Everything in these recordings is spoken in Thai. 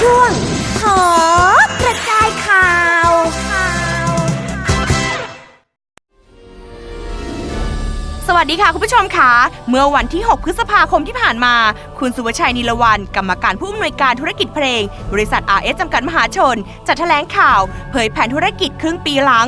ช่วงขอกระจายข่าวสวัสดีค่ะคุณผู้ชมค่ะ เมื่อวันที่ 6 พฤษภาคมที่ผ่านมา คุณสุวชัยนิลวัน กรรมการผู้อำนวยการธุรกิจเพลง บริษัท RS จำกัดมหาชน จัดแถลงข่าว เผยแผนธุรกิจครึ่งปีหลัง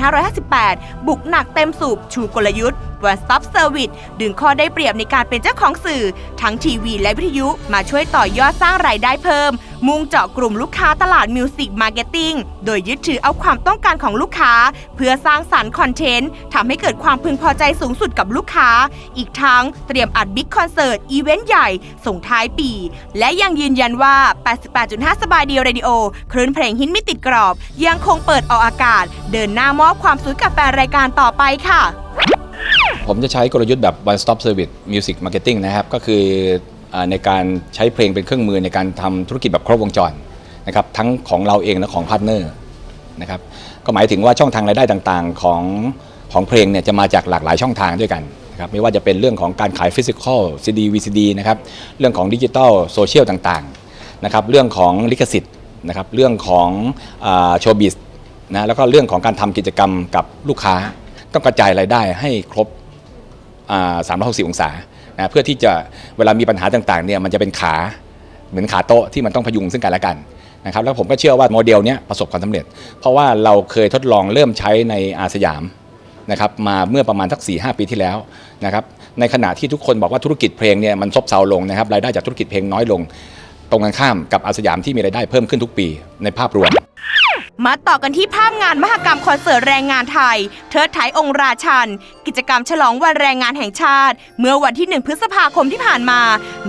2558 บุกหนักเต็มสูบชูกลยุทธ์ One Stop Service ดึงข้อได้เปรียบในการเป็นเจ้าของสื่อ ทั้งทีวีและวิทยุมาช่วยต่อยอดสร้างรายได้เพิ่ม มุ่งเจาะกลุ่มลูกค้าตลาดมิวสิกมาร์เก็ตติ้งโดยยึดถือเอาความต้องการของลูกค้า เพื่อสร้างสรรค์คอนเทนต์ทำให้เกิดความพึงพอใจสูงสุดกับลูกค้า อีกทั้งเตรียมอัดบิ๊กคอนเสิร์ต อีเวนต์ใหญ่ ส่งท้ายปี และยังยืนยันว่า 88.5 สบายดีเรดิโอคลื่นเพลงฮิตไม่ติดกรอบ ยังคงเปิดออกอากาศ เดินหน้ามอบความสุขกับแฟนรายการต่อไปค่ะ ผมจะใช้กลยุทธ์แบบ one stop service music marketing นะครับ ก็คือ ในการใช้เพลงเป็นเครื่องมือในการทำธุรกิจแบบครบวงจรนะครับทั้งของเราเองและของพาร์ทเนอร์นะครับก็หมายถึงว่าช่องทางรายได้ต่างๆของของเพลงเนี่ยจะมาจากหลากหลายช่องทางด้วยกันนะครับไม่ว่าจะเป็นเรื่องของการขายฟิสิกอล CD VCD นะครับเรื่องของดิจิตอลโซเชียลต่างๆนะครับเรื่องของลิขสิทธิ์นะครับเรื่องของโชว์บิสนะแล้วก็เรื่องของการทำกิจกรรมกับลูกค้า ต้องกระจายรายได้ให้ครบอ่า360 องศา นะเพื่อที่จะเวลามีปัญหาต่างๆเนี่ยมันจะเป็นขาเหมือนขาโต๊ะที่มันต้องพยุงซึ่งกันและกันนะครับแล้วผมก็เชื่อว่าโมเดลเนี้ยประสบความสำเร็จ เพราะว่าเราเคยทดลองเริ่มใช้ในอาสยามนะครับมาเมื่อประมาณสัก4 5ปีที่แล้วนะครับในขณะที่ทุกคนบอกว่าธุรกิจเพลงเนี่ยมันซบเซาลงนะครับรายได้จากธุรกิจเพลงน้อยลง ตรงกันข้ามกับอาสยามที่มีรายได้เพิ่มขึ้นทุกปีในภาพรวม มาต่อกันที่ภาพงานมหกรรมคอนเสิร์ตแรงงานไทย เทิดไทยองค์ราชัน กิจกรรมฉลองวันแรงงานแห่งชาติ เมื่อวันที่ 1 พฤษภาคมที่ผ่านมา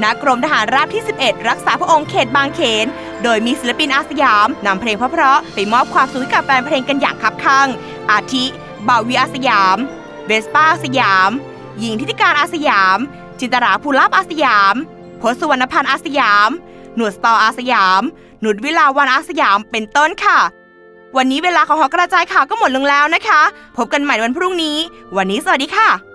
ณกรมทหารราบที่ 11 รักษาพระองค์เขตบางเขน โดยมีศิลปินอาสยามนำเพลงเพราะๆไปมอบความสุขกับแฟนเพลงกันอย่างคับคั่ง อาทิบ่าววีอาสยามเวสป้าอาสยาม หญิงทิติการอาสยาม จินตราภูลาภอาสยามพศสุวรรณพันธ์อาสยาม หนวดสตออาสยาม หนุดวิลาวันอาสยามเป็นต้นค่ะ วันนี้เวลาของหอกระจายข่าวก็หมดลงแล้วนะคะ พบกันใหม่วันพรุ่งนี้ วันนี้สวัสดีค่ะ